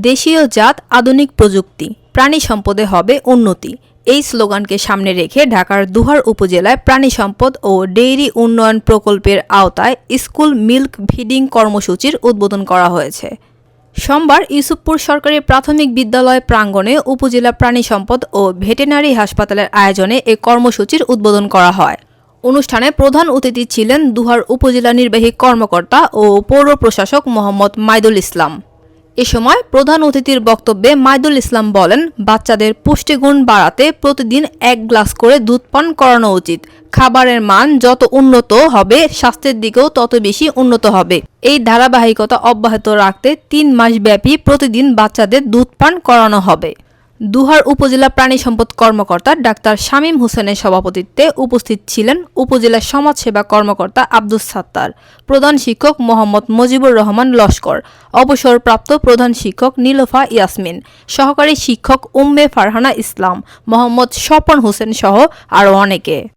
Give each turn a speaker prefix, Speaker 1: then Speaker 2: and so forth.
Speaker 1: দেশীয় জাত আধুনিক প্রযুক্তি, প্রাণী সম্পদে হবে উন্নতি। এই স্লোগানকে সামনে রেখে ঢাকার দুহার উপজেলায় প্রাণী সম্পদ ও ডেইরি উন্নয়ন প্রকল্পের আওতায় স্কুল মিল্ক ফিডিং কর্মসূচির উদ্বোধন করা হয়েছে। সোমবার ইউসুফপুর সরকারি প্রাথমিক বিদ্যালয় প্রাঙ্গণে উপজেলা প্রাণী সম্পদ ও ভেটেনারি হাসপাতালের আয়োজনে এ কর্মসূচির উদ্বোধন করা হয়। অনুষ্ঠানে প্রধান অতিথি ছিলেন দুহার উপজেলা নির্বাহী কর্মকর্তা ও পৌর প্রশাসক মোহাম্মদ মাইদুল ইসলাম। এ সময় প্রধান অতিথির বক্তব্যে মাইদুল ইসলাম বলেন, বাচ্চাদের পুষ্টিগুণ বাড়াতে প্রতিদিন এক গ্লাস করে দুধ পান করানো উচিত। খাবারের মান যত উন্নত হবে, স্বাস্থ্যের দিকেও তত বেশি উন্নত হবে। এই ধারাবাহিকতা অব্যাহত রাখতে তিন মাস ব্যাপী প্রতিদিন বাচ্চাদের দুধ পান করানো হবে। দুহার উপজেলা প্রাণী সম্পদ কর্মকর্তা ডাক্তার শামীম হোসেনের সভাপতিত্বে উপস্থিত ছিলেন উপজেলা সমাজসেবা কর্মকর্তা আব্দুস সাত্তার, প্রধান শিক্ষক মোহাম্মদ মজিবুর রহমান লস্কর, অবসরপ্রাপ্ত প্রধান শিক্ষক নীলফা ইয়াসমিন, সহকারী শিক্ষক উম্মে ফারহানা ইসলাম, মোহাম্মদ স্বপন হোসেন সহ আরও অনেকে।